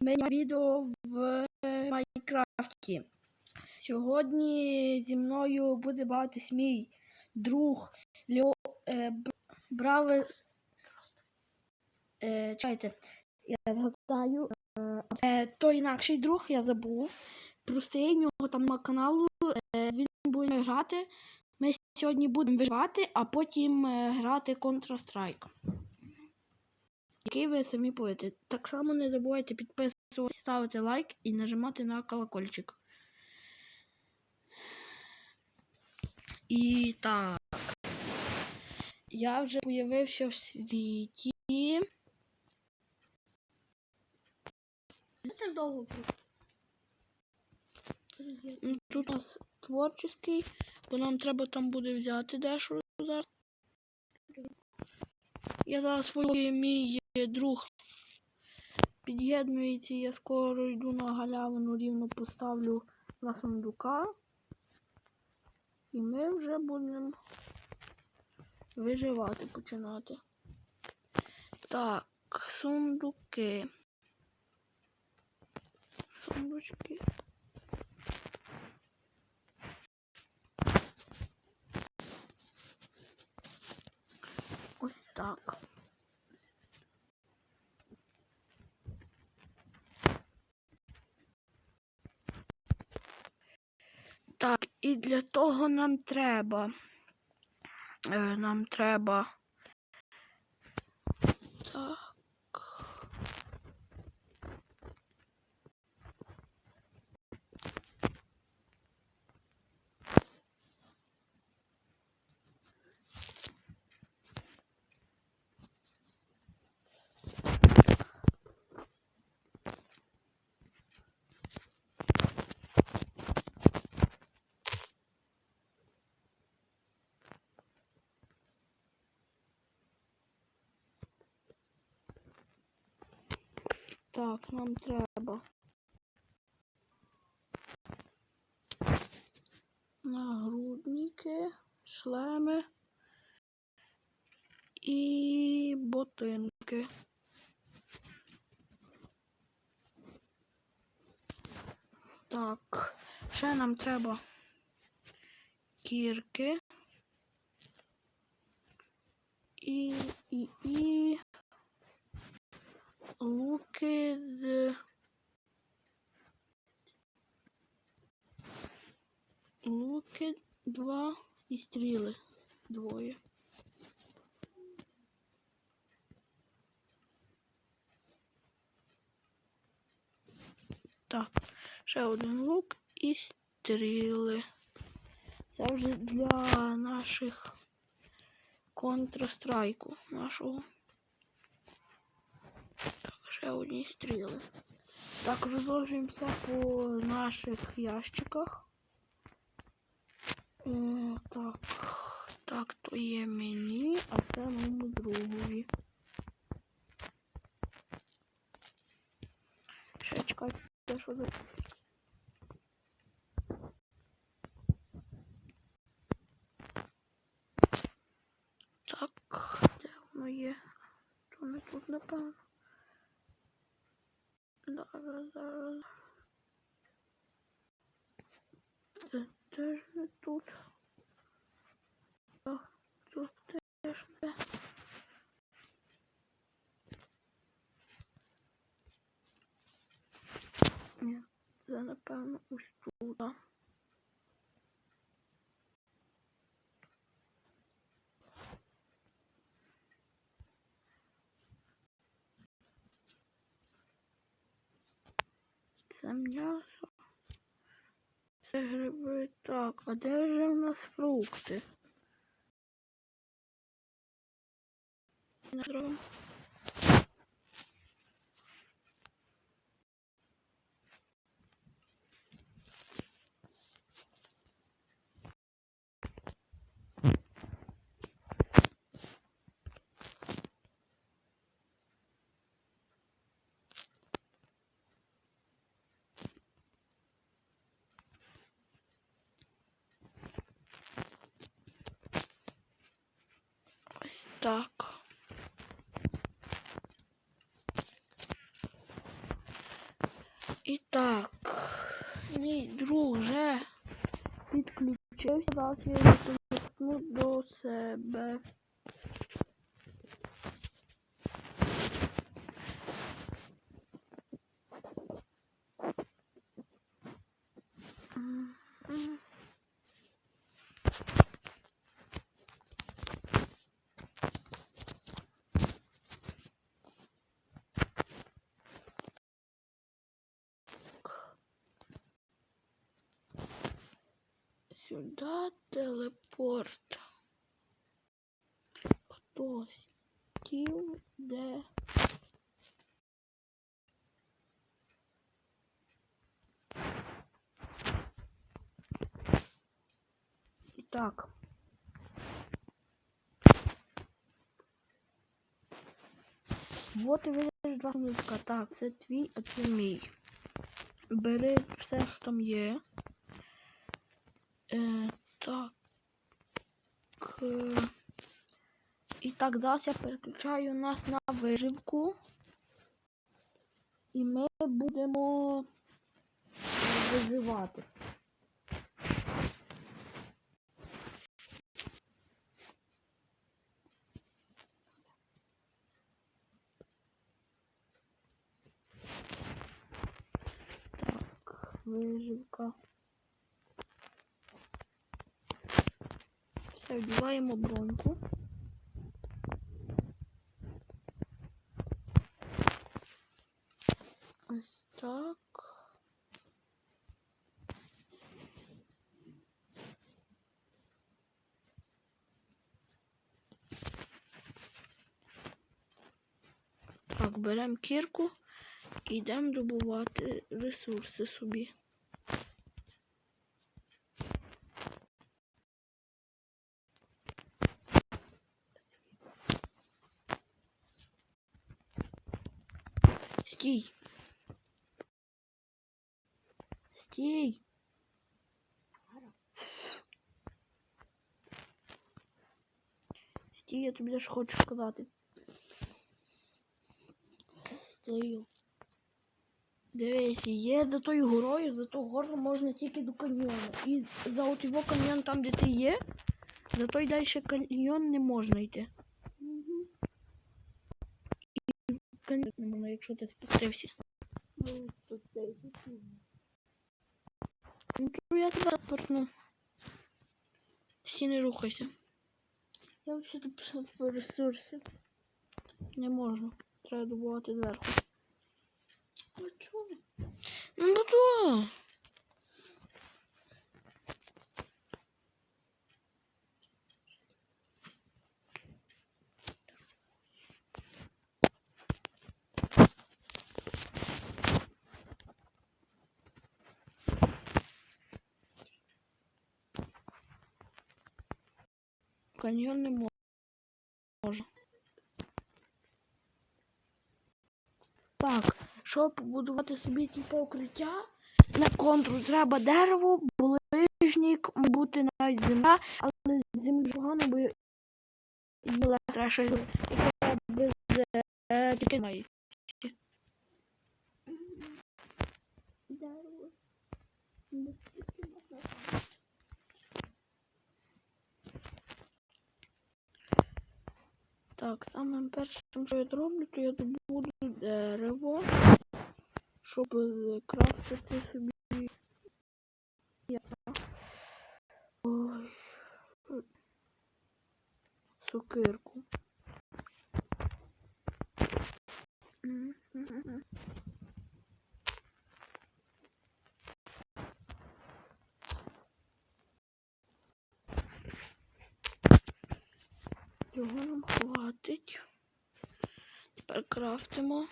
Ми відео в Майнкрафті. Сьогодні зі мною буде бавитись мій друг Лео е, Браве. Е, чекайте, я згадаю. Е, е, той інакший друг, я забув. Простий, нього там на каналу. Е, він буде грати. Ми сьогодні будемо виживати, а потім е, грати Counter-Strike. Який ви самі будете. Так само не забувайте підписуватися, ставити лайк і нажимати на колокольчик. І так. Я вже появився в світі. Так довго Ну, Тут у нас творчий, бо нам треба там буде взяти дещо зараз. Я зараз свій мій друг під'єднується, я скоро йду на галявину, рівно поставлю на сундука. І ми вже будемо виживати починати. Так, сундуки. Сундучки. Ось так. Так, і для того нам треба. Е, нам треба. Так. Так, нам треба. Нагрудники, шлеми і ботинки. Так, ще нам треба кірки. І, і, і луки з луки два і стріли двоє. Так, ще один лук і стріли. Це вже для наших контрастрайку нашого. Так, ще одні стріли. Так, розложуємося по наших ящиках. Е, так, так, то є мені, а це моєму другові. Ще чекайте, що за. Так, де воно є? То тут, напевно. Це теж не тут. Тут теж не. Ні, напевно ось тут. М'ясо. Це гриби. Так, а де вже у нас фрукти? Зробимо. Ось так. І так, мій друг вже підключився, я його до себе. Сюда телепорт. Хтось хотів, де. Так. Вот і видиш два мішка. Так, це твій, а це мій. Бери все, що там є. Е, так. Е, і так, зараз я переключаю нас на виживку. І ми будемо виживати. Виживка. Все, вдіваємо броньку. Ось так. Так, беремо кірку і йдемо добувати ресурси собі. Стій. Стій. Стій, я тобі ж хочу сказати. Стою. Дивись, є за тою горою, за ту гору можна тільки до каньйону. І за от його каньйон там, де ти є, за той далі каньйон не можна йти. Каньйон якщо ти спустився. Ну, чую, я тебе запорну. Не рухайся. Я взагалі пішов по ресурси. Не можна. Треба добувати зверху. Ну чого? Ну то. Каньйон не Так, щоб побудувати собі типу укриття, на контру треба дерево, булижник, бути навіть земля, але землі погано, бо її треба щось без е, таке має. Дерево. Без таки можна. Так, самим першим, що я зроблю, то я добуду дерево, щоб крафтити собі. Я... Ой. Сокирку. Мгм. Його нам хватить. Тепер крафтимо.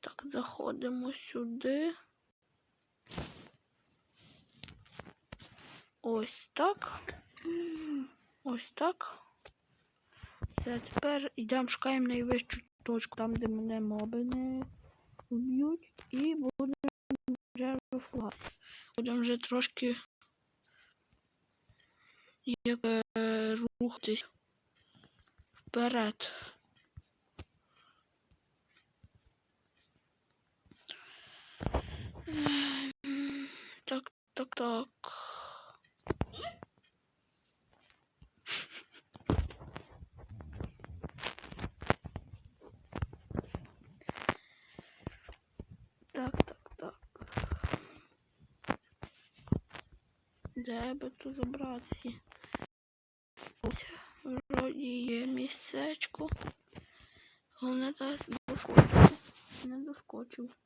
Так, заходимо сюди. Ось так. Ось так. Все, тепер йдемо шукаємо найвищу точку, там, де мене моби не вб'ють. І будемо вже розкладати. Будемо вже трошки як е, рухатись вперед. Так, так. Так, так, так. Де би тут забратися? Ось, вроді є місцечко. Головне зараз доскочити. Не доскочив.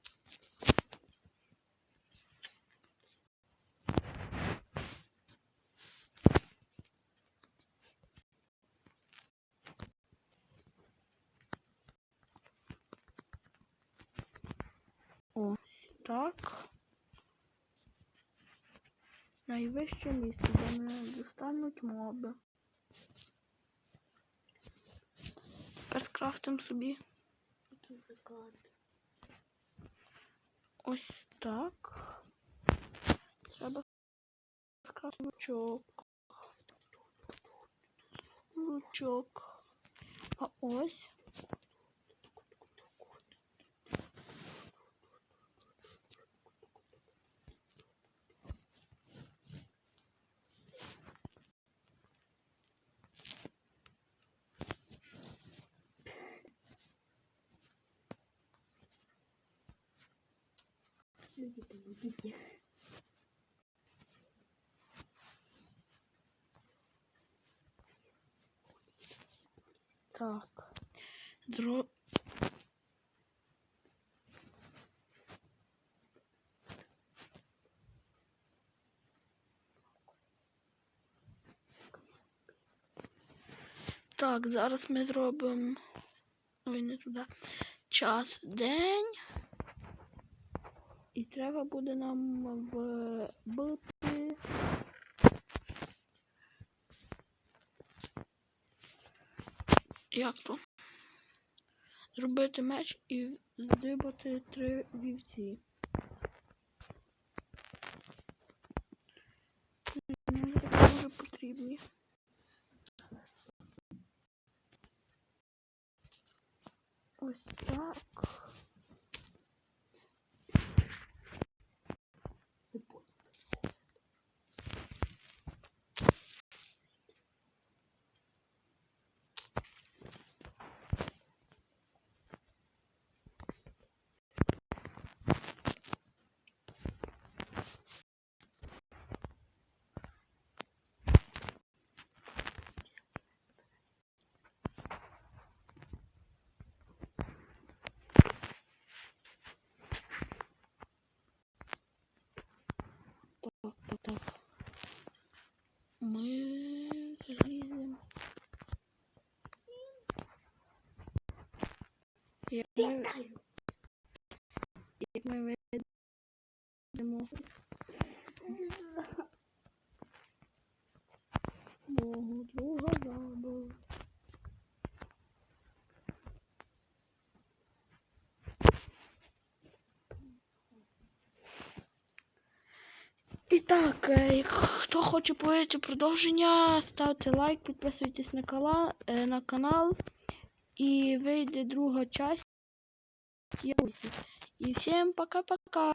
Ось так. Найвище місце, де мене достануть моби. Тепер скрафтим собі. Ось так. Треба скрафтити лучок. Лучок. А ось. Люди, помогите. Так. Дро... Так, зараз ми зробимо. Ой, не туди. Час день. Треба буде нам вбити. Як то? Зробити меч і здибати три вівці. Мені такі дуже потрібні. Ось так. Так, так, так. Ми заліземо. Як ми, Летаю. як ми вийдемо мого друга забув. І так, е, хто хоче побачити продовження, ставте лайк, підписуйтесь на, кала, е, на канал. І вийде друга часть. І всім пока-пока.